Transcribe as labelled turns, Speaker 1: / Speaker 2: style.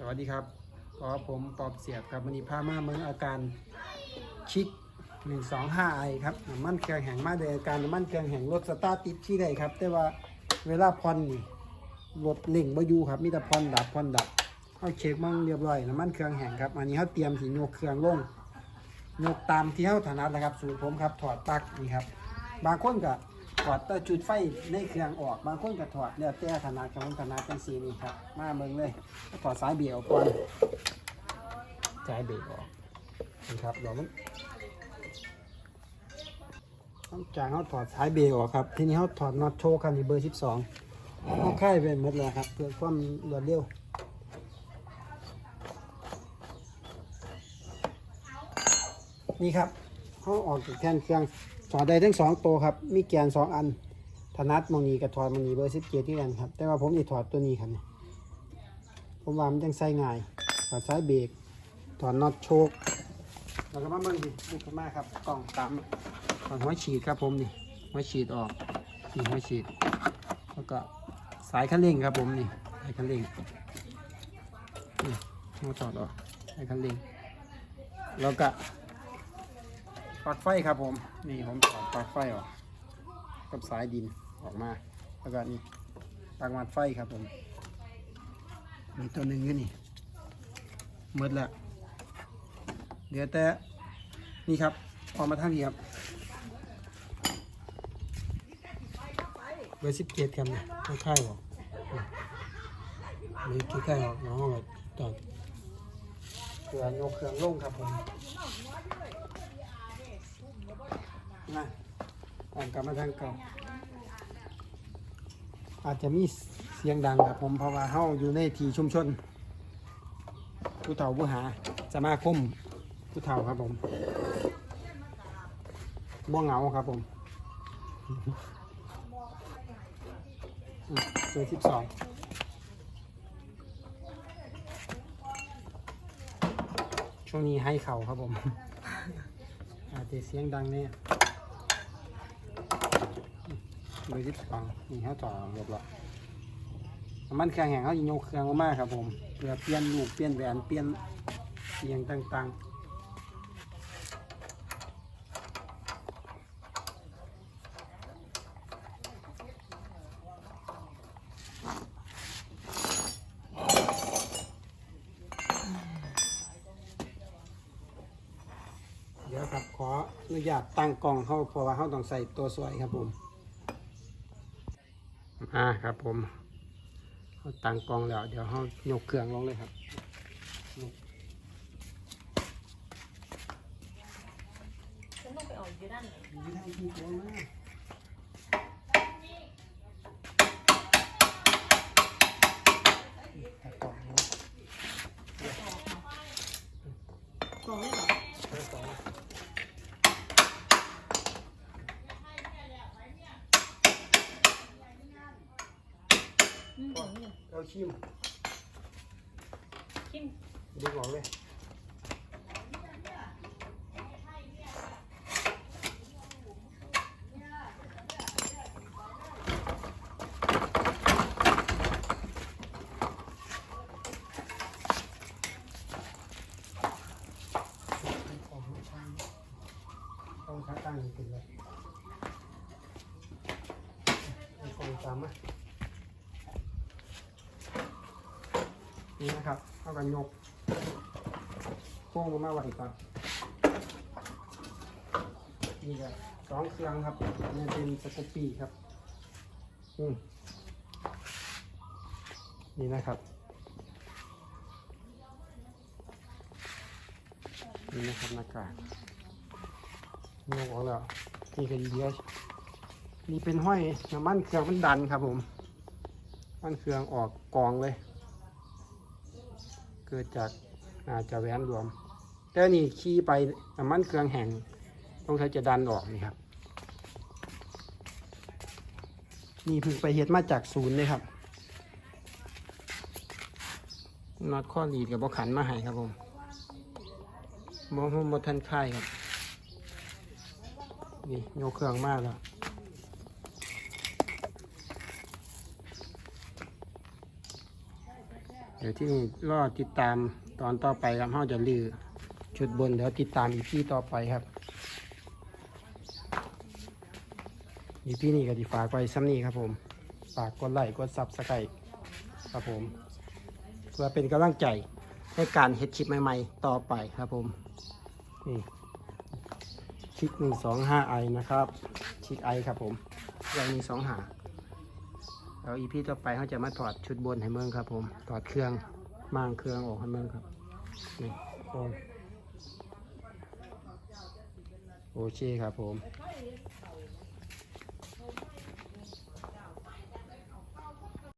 Speaker 1: สวัสดีครับขอผมปอบเสียบครับวันนี้พามาเมืองอาการชิก 125ไอครับน้ำมันเครื่องแห่งมาโดยอาการน้ำมันเครื่องแห่งรถสตาร์ติดที่ใดครับ แต่ว่าเวลาพอนนี่รถเล่งบ่อยู่ครับมีแต่พอนดับพอนดับเอาเช็คมั่งเรียบร้อยน้ำมันเครื่องแห่งครับอันนี้เขาเตรียมสีโยกเครื่องลงโยกตามที่เขาถนัดนะครับ สูตรผมครับถอดปลั๊กนี่ครับบางคนก็ ถอดแต่จุดไฟในเครื่องออกบางคนก็ถอดแล้วแต่ถนัดของผมถนัดเป็นสีนี้ครับ มาเมืองเลยถอดสายเบี่ยวก่อนสายเบรกออกนะครับเดี๋ยวมันต้องจากเขาถอดสายเบรกออกครับ ทีนี้เขาถอดน็อตโชว์คันนี้เบอร์ 12เขาค่ายไปหมดแล้วครับ เพื่อความรวดเร็วนี่ครับเขาออกจากแทนเครื่อง ถอดได้ทั้งสองตัวครับ มีแกนสองอันถนัดมองนีกับถอดมองนีเบอร์17ที่กันครับ แต่ว่าผมจะถอดตัวนี้ครับผมว่ามันยังใส่ง่ายถอดสายเบรกถอนน็อตโชคแล้วก็มาเบิ่งดินี่ขึ้นมาครับกล่องตามถอนหัวฉีดครับผมนี่หัวฉีดออกนี่หัวฉีด แล้วก็สายคันเร่งครับผมนี่สายคันเร่งนี่หัวถอดออกสายคันเร่งแล้วก็ ปลั๊กไฟครับผม นี่ผมถอดปลั๊กไฟออกกับสายดินออกมา แล้วก็นี่ปลั๊กมัดไฟครับผมมีตัวหนึ่งอยู่นี่หมดล้วเหลือแต่นี่ครับออกมาทางนี้ครับเบอร์สิบเจ็ดครับเนี่ยไม่ค่ายหรอกนี่คือค่ายหรอกน้องตอนเครื่องยกเครื่องลงครับผม นะตามกลับมาทางเก่า อาจจะมีเสียงดังครับผมเพราะว่าเฮาอยู่ในที่ชุมชน ผู้เฒ่าผู้หาสมาคมผู้เฒ่าครับผมบ่เหงาครับผมอืมเจอสิบสองช่วงนี้ให้เข่าครับผมอาจจะเสียงดังเนี่ย เบอร์สิบสองนี่เขาต่อเรียบร้อยน้ำมันเครื่องแห้งเขายิงยกเครื่องมากครับผมเพื่อเปลี่ยนลูกเปลี่ยนแหวนเปลี่ยนเสียงต่างๆเดี๋ยวครับขออนุญาตตั้งกล่องเขาเพราะว่าเขาต้องใส่ตัวสวยครับผม อ่าครับผมเขาตั้งกองแล้ว เดี๋ยวเขายกเครื่องลงเลยครับ
Speaker 2: ฉันต้องไปออกอยู่ด้านไหน
Speaker 1: นี่ได้ที่ตัวมากตัดกล่องเนาะ
Speaker 2: กล่องได้เหรอ
Speaker 1: ตัดกล่อง
Speaker 2: อืมกล่องนี่
Speaker 1: เอาชิม
Speaker 2: คิม
Speaker 1: ดูออกเลยของไม่ใช่ต้องค้าตั้งกินเลยเอาของตามมา นี่นะครับเท่ากันยกโค้งลงมาไหวก่อนนี่ก็สองเครื่องครับนี่เป็นสกูปปี้ครับอืมนี่นะครับนี่นะครับหน้ากากยกออกแล้วนี่ก็ดีเดียนี่เป็นห้อยน้ำมันเครื่องมันดันครับผมมันเครื่องออกกองเลย เกิดจากอาจจะแหวนรวม แต่นี่ขี่ไปน้ำมันเครื่องแห้งต้องใช้จะดันออกนี่ครับ นี่เพิ่งไปเฮ็ดมาจากศูนย์เลยครับน็อตข้อดีดกับบขันมาให้ครับผมมองมทันค่ายครับ นี่โยเครื่องมากแล้ว เดี๋ยวที่นี่รอติดตามตอนต่อไปครับเราจะลือชุดบนเดี๋ยวติดตามอีพีต่อไปครับ อีพีนี้ก็ดีฝากไว้ซ้ำนี้ครับผม ฝากกดไลค์กดซับสไครต์ครับผม เพื่อเป็นกำลังใจให้การเฮ็ดคลิปใหม่ๆ ต่อไปครับผม นี่คลิปหนึ่งสองห้าไอนะครับ ชิดไอครับผมไอหนึ่งสองหา แล้วอีพีต่อไปเขาจะมาถอดชุดบนให้เมืองครับ ผมถอดเครื่องมางเครื่องออกให้เมืองครับนี่โอโอเคครับผม